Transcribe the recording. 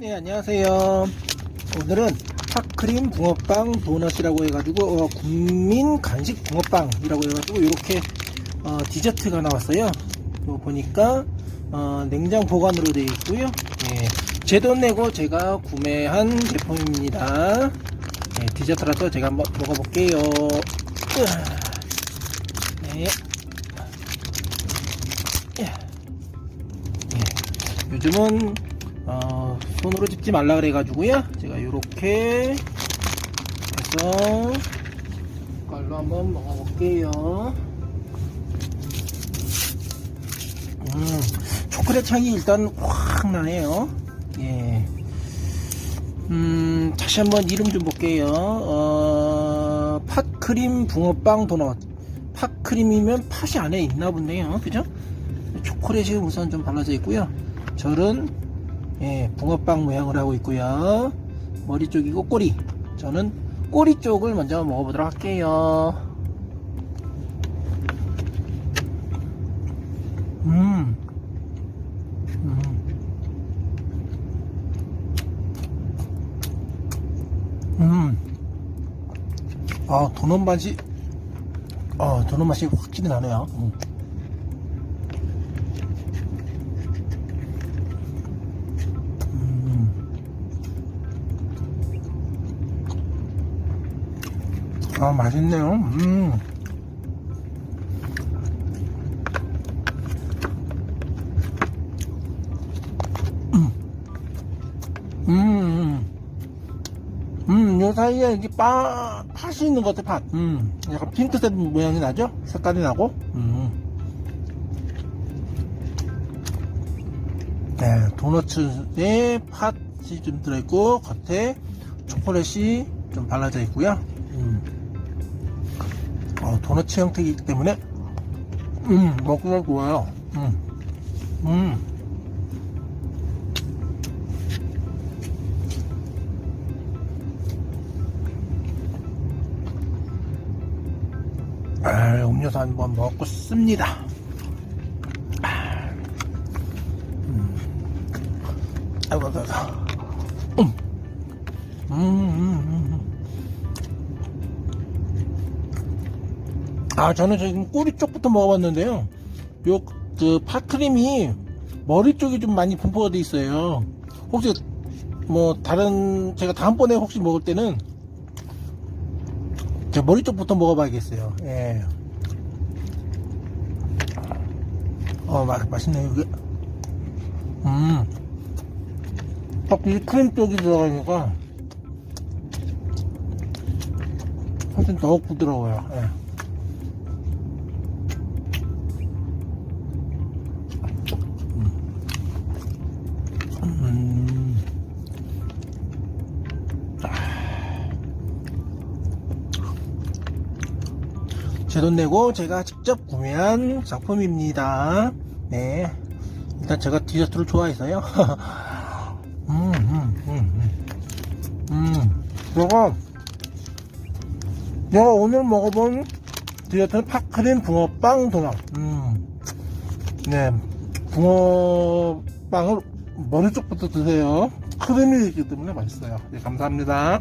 네, 안녕하세요. 오늘은 팝크림 붕어빵 도넛이라고 해가지고, 어, 국민 간식 붕어빵이라고 해가지고, 이렇게, 어, 디저트가 나왔어요. 이거 보니까, 어, 냉장 보관으로 되어 있고요. 예, 제돈 내고 제가 구매한 제품입니다. 예, 디저트라서 제가 한번 먹어볼게요. 네. 예. 예, 요즘은 어, 손으로 집지 말라 그래가지고요. 제가 이렇게 해서 깔로 한번 먹어볼게요. 음, 초콜릿 향이 일단 확 나네요. 예. 음, 다시 한번 이름 좀 볼게요. 어, 팥크림 붕어빵 도넛. 팥크림이면 팥이 안에 있나 보네요. 그죠? 초콜릿이 우선 좀 발라져 있고요. 절은 예, 붕어빵 모양을 하고 있고요. 머리 쪽이고 꼬리. 저는 꼬리 쪽을 먼저 먹어보도록 할게요. 음. 음. 음. 아, 도넛 맛이, 아, 도넛 맛이 확실히 나네요. 음. 아 맛있네요 음. 음. 음. 음, 요 사이에 이게 빠, 팥이 있는 것 같아, 팥. 음, 약간 핑크색 모양이 나죠? 색깔이 나고. 음. 네, 도너츠에 팥이 좀 들어있고, 겉에 초콜릿이 좀 발라져 있고요. 음. 어, 도너츠 형태이기 때문에, 음, 먹기가 좋아요. 음. 음. 아, 음료수 한번 먹고 씁니다. 아, 음. 아이고. 음. 음, 음, 음. 아, 저는 지금 꼬리 쪽부터 먹어봤는데요. 요, 그, 팥크림이 머리 쪽이 좀 많이 분포가 돼 있어요. 혹시, 뭐, 다른, 제가 다음번에 혹시 먹을 때는 제 머리 쪽부터 먹어봐야겠어요. 예. 어, 맛, 맛있네요, 이게. 음. 확실히 크림 쪽이 들어가니까 훨씬 더욱 부드러워요. 예. 제 돈 내고 제가 직접 구매한 상품입니다. 네. 일단 제가 디저트를 좋아해서요. 음, 음, 음, 음. 음. 제가, 제가 오늘 먹어본 디저트는 팥크림 붕어빵 도넛. 음. 네. 붕어빵을 머리 쪽부터 드세요. 크림이 있기 때문에 맛있어요. 네, 감사합니다.